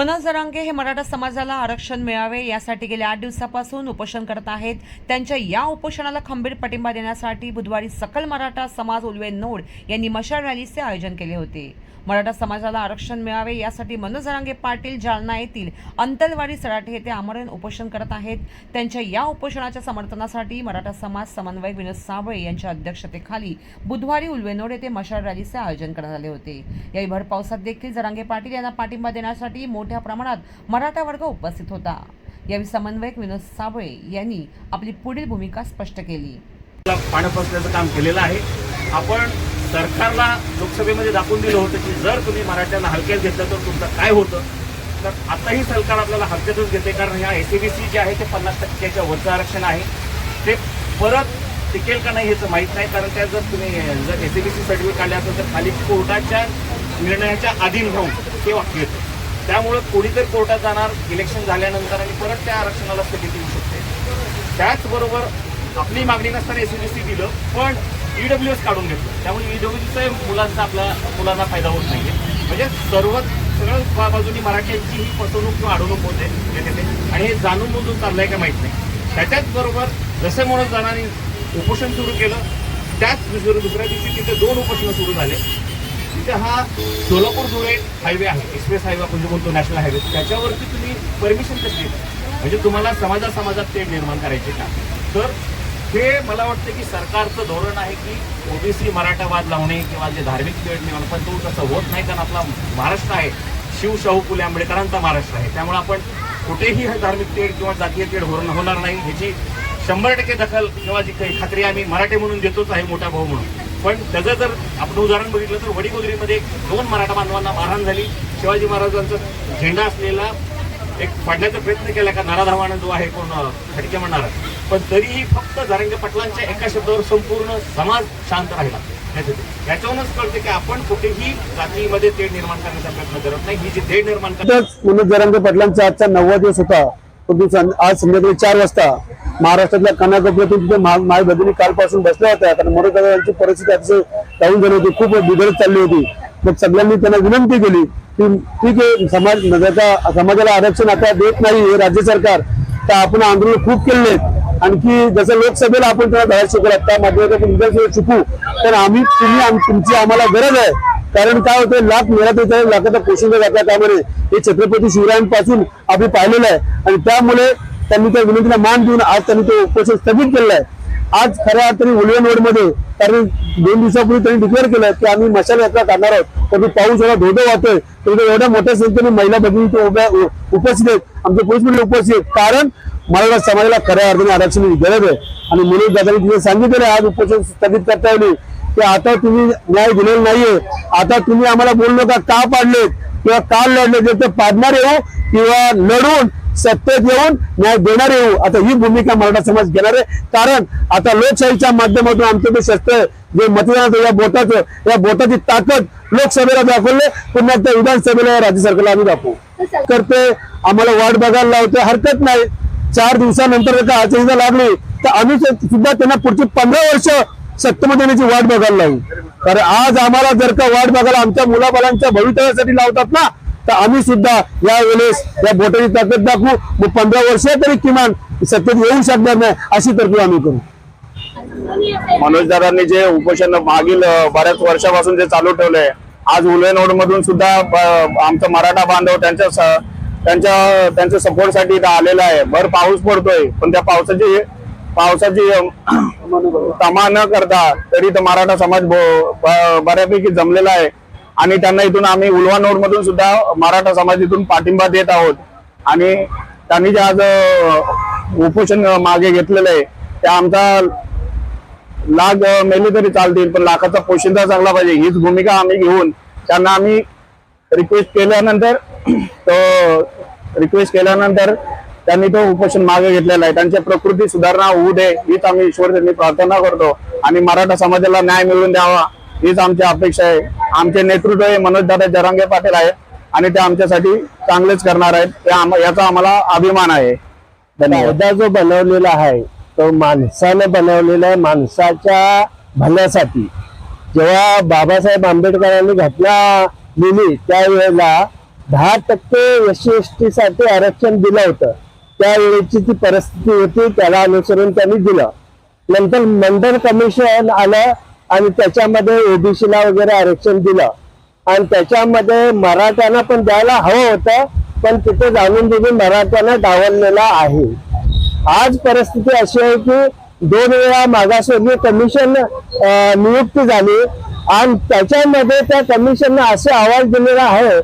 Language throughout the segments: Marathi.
Manassas मनोज जरांगे हे मराठा समाजाला आरक्षण मिळावे यासाठी गेल्या आठ दिवसापासून उपोषण करत आहेत. त्यांच्या या उपोषणाला खंबीर पाठिंबा देण्यासाठी बुधवारी सकल मराठा समाज उलवे नोड यांनी मशाल रॅलीचे आयोजन केले होते. मराठा समाजाला आरक्षण मिळावे यासाठी मनोज जरांगे पाटील जालना येथील अंतलवाडी सराठे येथे आमरण उपोषण करत आहेत. त्यांच्या या उपोषणाच्या समर्थनासाठी मराठा समाज समन्वयक विनोद साबळे यांच्या अध्यक्षतेखाली बुधवारी उलवेनोड येथे मशाल रॅलीचे आयोजन करण्यात आले होते. याही भर पावसात देखील जरांगे पाटील यांना पाठिंबा देण्यासाठी मोठ्या प्रमाणात मराठा वर्ग उपस्थित होता. यावेळी समन्वयक विनोद साबळे यांनी आपली पुढील भूमिका स्पष्ट केली. पाणी पसल्याचं काम केलेलं आहे. आपण सरकारला लोकसभेमध्ये दाखवून दिलं होतं की जर तुम्ही मराठ्यांना हलक्यात घेतलं तर तुमचं काय होतं? तर आताही सरकार आपल्याला हलक्यातच घेते कारण ह्या एसीबीसी जे आहे ते पन्नास टक्क्याच्या वरचं आरक्षण आहे. ते परत टिकेल का नाही ह्याचं माहीत नाही कारण त्या जर तुम्ही जर एसीबीसी सर्टिफिकेट काढले असेल तर खाली कोर्टाच्या निर्णयाच्या अधीन राहून ते वाक्य येतं त्यामुळं कोणीतरी कोर्टात जाणार इलेक्शन झाल्यानंतर आणि परत त्या आरक्षणाला स्थगिती देऊ शकते. त्याचबरोबर आपली मागणी नसताना सी दिलं पण ईडब्ल्यू एस काढून घेतलं. त्यामुळे ईडब्ल्यूचा मुलांचा आपल्या मुलांना फायदा होत नाहीये. म्हणजे सर्व सगळं बाजूनी मराठ्यांची ही फसवणूक किंवा अडवणूक होते आणि हे जाणून बुजून चाललंय का माहीत नाही. त्याच्याच बरोबर जसे म्हणून जाणारी उपोषण सुरू केलं त्याच दुसऱ्या दुसऱ्या दिवशी तिथे दोन उपोषणं सुरू झाले. तिथे हा सोलापूर धुळे हायवे आहे. एक्सप्रेस हायवे आपण जो म्हणतो नॅशनल हायवे त्याच्यावरती तुम्ही परमिशन कशी म्हणजे तुम्हाला समाजा समाजात ते निर्माण करायचे का? तर हे मला वाटतं की सरकारचं धोरण आहे की ओबीसी मराठावाद लावणे किंवा जे धार्मिक तेढ निर्माण पण तो तसं होत नाही कारण आपला महाराष्ट्र आहे. शिवशाहू फुले आंबेडकरांचा महाराष्ट्र आहे. त्यामुळे आपण कुठेही हे धार्मिक तेढ किंवा जातीय तेढ होणार नाही. ह्याची शंभर टक्के दखल किंवा जी काही खात्री आम्ही मराठी म्हणून देतोच आहे मोठा भाऊ म्हणून. पण त्याचं जर आपण उदाहरण बघितलं तर वडीगोदरीमध्ये दोन मराठा बांधवांना मारहाण झाली. शिवाजी महाराजांचा झेंडा असलेला एक पडण्याचा प्रयत्न केला का नाराधावानं जो आहे कोण खडके म्हणणार. पण तरीही फक्त जारंगे पाटलांच्या एका शब्दावर संपूर्ण समाज शांत राहिला. याच्यावरूनच कळते की आपण कुठेही जातीमध्ये तेढ निर्माण करण्याचा प्रयत्न करत नाही. ही जी तेढ निर्माण करतात म्हणून मनोज पटलांचा पाटलांचा आजचा नववा दिवस होता. परंतु सं- आज संध्याकाळी चार वाजता महाराष्ट्रातल्या कानाकोपऱ्यातून तिथे माय भगिनी कालपासून बसल्या होत्या. कारण मनोज यांची परिस्थिती अतिशय डाऊन झाली होती. खूप बिघडत चालली होती. मग सगळ्यांनी त्यांना विनंती केली की ठीक आहे समाज समाजाला आरक्षण आता देत नाही हे राज्य सरकार. तर आपण आंदोलन खूप केले आणखी जसं लोकसभेला आपण त्यांना धडा शिकवला त्या माध्यमातून विधानसभेत शिकू. तर आम्ही तुम्ही तुमची आम्हाला गरज आहे. कारण काय होतं लाख मिळत होते लाखाचा पोषण जातात त्यामुळे हे छत्रपती शिवरायांपासून आम्ही पाहिलेलं आहे. आणि त्यामुळे त्यांनी त्या विनंतीला मान देऊन आज त्यांनी तो उपोषण स्थगित केलेला आहे. आज खऱ्या अर्थाने उलवे रोडमध्ये कारण दोन दिवसापूर्वी त्यांनी डिक्लेअर केलं की आम्ही मशाल यात्रा करणार आहोत. पण पाऊस एवढा धोधो वाहतोय तर एवढ्या मोठ्या संख्येने महिला भगिनी उभ्या उपस्थित आहेत. आमचे पोलीस मंडळ उपस्थित आहेत. कारण मराठा समाजाला खऱ्या अर्थाने आरक्षण गरज आहे. आणि म्हणून दादांनी तिथे सांगितलेलं आज उपोषण स्थगित करता येईल. की आता तुम्ही न्याय दिलेला नाहीये. आता तुम्ही आम्हाला बोललो का का पाडलेत? किंवा का लढले जर ते पाडणार येऊ किंवा लढून सत्तेत येऊन न्याय देणार येऊ? आता ही भूमिका मराठा समाज घेणार आहे. कारण आता लोकशाहीच्या माध्यमातून आमचं ते शस्त्र जे मतदानाचं या बोटाचं या बोटाची ताकद लोकसभेला दाखवले. पुन्हा त्या विधानसभेला राज्य सरकारला आम्ही दाखवू. तर ते आम्हाला वाट बघायला लावते. हरकत नाही. चार दिवसानंतर जर का लागली तर आम्ही सुद्धा त्यांना पुढची पंधरा वर्ष सत्तेमध्ये वाट बघायला लावू. कारण आज आम्हाला जर का वाट बघायला आमच्या मुलाबालांच्या भवितव्यासाठी लावतात ना तर आम्ही सुद्धा या वेळेस या बोटाची ताकद दाखवू. मग पंधरा वर्ष तरी किमान सत्तेत येऊ शकणार नाही अशी तरतूद आम्ही करू. मनोजदारांनी जे उपोषण मागील बऱ्याच वर्षापासून जे चालू ठेवलंय आज उलवेनोड मधून सुद्धा आमचा मराठा बांधव त्यांच्या त्यांच्या त्यांच्या सपोर्टसाठी इथं आलेला आहे. भर पाऊस पडतोय पण त्या पावसाची पावसाची तमा न करता तरी तर मराठा समाज बऱ्यापैकी जमलेला आहे. आणि त्यांना इथून आम्ही उलवानोड मधून सुद्धा मराठा समाज इथून पाठिंबा देत आहोत. आणि त्यांनी जे आज उपोषण मागे घेतलेलं आहे त्या आमचा लाख मेले तरी चालतील पण लाखाचा पोशिंदा चांगला पाहिजे. हीच भूमिका आम्ही घेऊन त्यांना आम्ही रिक्वेस्ट केल्यानंतर रिक्वेस्ट केल्यानंतर त्यांनी तो उपोषण मागे घेतलेला आहे. त्यांच्या प्रकृती सुधारणा होऊ दे हीच आम्ही ईश्वर त्यांनी प्रार्थना करतो. आणि मराठा समाजाला न्याय मिळवून द्यावा हीच आमची अपेक्षा आहे. आमचे नेतृत्व हे मनोजदादा जरांगे पाटील आहेत आणि ते आमच्यासाठी चांगलेच करणार आहेत. याचा आम्हाला अभिमान आहे. कायदा जो बनवलेला आहे तो माणसाने बनवलेला आहे माणसाच्या भल्यासाठी. जेव्हा बाबासाहेब आंबेडकरांनी घटना लिहिली त्यावेळेला दहा टक्के एस सी एस टी साठी आरक्षण दिलं होतं. त्यावेळेची जी परिस्थिती होती त्याला अनुसरून त्यांनी दिलं. नंतर मंडल कमिशन आलं आणि त्याच्यामध्ये ओबीसीला वगैरे आरक्षण दिलं. आणि त्याच्यामध्ये मराठ्यांना पण द्यायला हवं होतं पण तिथे जाणून दिली मराठ्यांना डावललेला आहे. आज परिस्थिती अशी आहे की दोन वेळा मागासवर्गीय कमिशन नियुक्ती झाली. आणि त्याच्यामध्ये त्या कमिशननं असे आवाज दिलेला आहे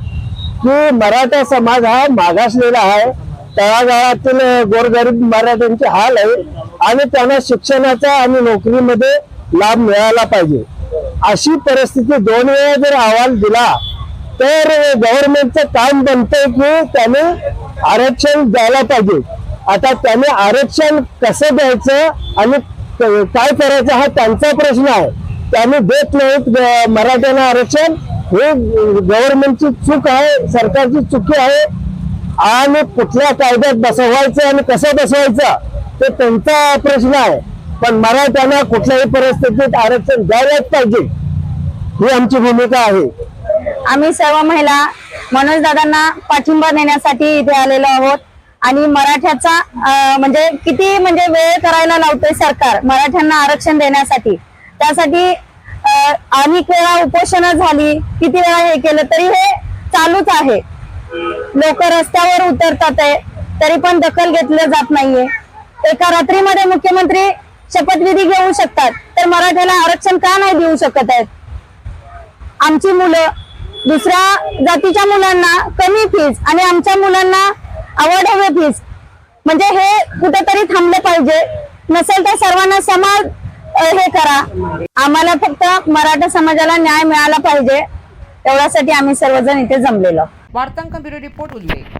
की मराठा समाज हा मागासलेला आहे. तळागाळातील गोरगरीब मराठ्यांचे हाल आहे आणि त्यांना शिक्षणाचा आणि नोकरीमध्ये लाभ मिळाला पाहिजे. अशी परिस्थिती दोन वेळा जर अहवाल दिला तर गव्हर्नमेंटचं काम बनतंय की त्याने आरक्षण द्यायला पाहिजे. आता त्याने आरक्षण कसं द्यायचं आणि काय करायचं हा त्यांचा प्रश्न आहे. त्याने देत नाहीत मराठ्यांना आरक्षण. हे गव्हर्नमेंटची चूक आहे सरकारची चुकी आहे. आणि कुठल्या कायद्यात बसवायचं आणि कसं बसवायचं ते त्यांचा प्रश्न आहे. पण मराठ्यांना कुठल्याही परिस्थितीत आरक्षण द्यायलाच पाहिजे. ही आमची भूमिका आहे. आम्ही सर्व महिला मनोज दादांना पाठिंबा देण्यासाठी इथे आलेलो आहोत. आणि मराठ्याचा म्हणजे किती म्हणजे वेळ करायला लावतोय सरकार मराठ्यांना आरक्षण देण्यासाठी. त्यासाठी अनेक वेळा उपोषण झाली. किती वेळा हे केलं तरी हे चालूच आहे. लोक रस्त्यावर उतरतात आहे तरी पण दखल घेतलं जात नाहीये. एका रात्रीमध्ये मुख्यमंत्री शपथविधी घेऊ शकतात तर मराठ्याला आरक्षण का नाही देऊ शकत आहेत? आमची मुलं दुसऱ्या जातीच्या मुलांना कमी फीज आणि आमच्या मुलांना आवडहवे फीज म्हणजे हे कुठेतरी थांबलं पाहिजे. नसेल तर सर्वांना समाज हे करा. आम्हाला फक्त मराठा समाजाला न्याय मिळाला पाहिजे. एवढ्यासाठी आम्ही सर्वजण इथे जमलेलो वार्तांकन ब्युरो रिपोर्ट उल्लेख